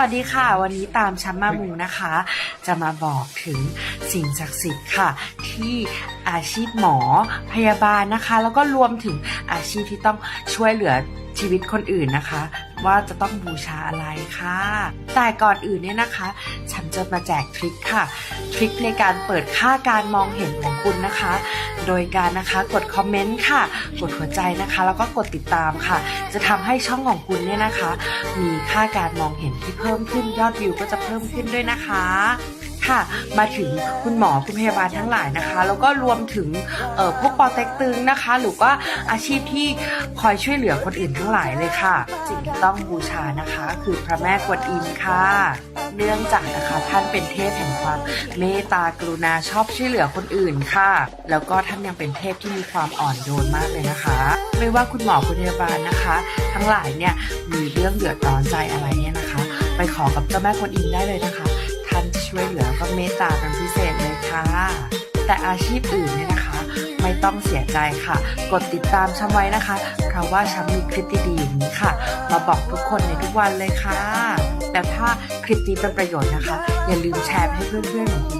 วัสดีค่ะ วันนี้ตามชัมมามูนะคะ จะมาบอกถึงสิ่งศักดิ์สิทธิ์ค่ะ ที่อาชีพหมอพยาบาลนะคะ แล้วก็รวมถึงอาชีพที่ต้องช่วยเหลือชีวิตคนอื่นนะคะ ว่าจะต้องบูชาอะไรค่ะ แต่ก่อนอื่นเนี่ยนะคะ ฉันจะมาแจกทริคค่ะ ทริคในการเปิดค่าการมองเห็นของคุณนะคะ โดยการนะคะกดคอมเมนต์ค่ะ กดหัวใจนะคะ แล้วก็กดติดตามค่ะ จะทำให้ช่องของคุณเนี่ยนะคะ มีค่าการมองเห็นที่เพิ่มขึ้นยอดวิวก็จะเพิ่มขึ้นด้วยนะคะ ค่ะ มาถึงคุณหมอคุณพยาบาลทั้งหลายนะคะ แล้วก็รวมถึงพวกปอเต็กตึงนะคะ หรือว่าอาชีพที่คอยช่วยเหลือคนอื่นทั้งหลายเลยค่ะ สิ่งที่ต้องบูชานะคะ คือพระแม่กวนอิมค่ะเนื่องจากนะคะท่านเป็นเทพแห่งความเมตตากรุณาชอบช่วยเหลือคนอื่นค่ะ แล้วก็ท่านยังเป็นเทพที่มีความอ่อนโยนมากเลยนะคะ ไม่ว่าคุณหมอคุณพยาบาลนะคะ ทั้งหลายเนี่ยมีเรื่องเดือดร้อนใจอะไรเนี่ยนะคะ ไปขอกับเจ้าแม่กวนอิมได้เลยนะคะ ท่านจะช่วยเหลือ มตตาเป็นพิเศษเลยค่ะ แต่อาชีพอื่นเนี่ยนะคะ ไม่ต้องเสียใจค่ะ กดติดตามช้ำไว้นะคะ เพราะว่าช้ำมีคลิปดีๆอย่างนี้ค่ะ มาบอกทุกคนในทุกวันเลยค่ะ แล้วถ้าคลิปนี้เป็นประโยชน์นะคะ อย่าลืมแชร์ให้เพื่อนๆของคุณด้วยนะ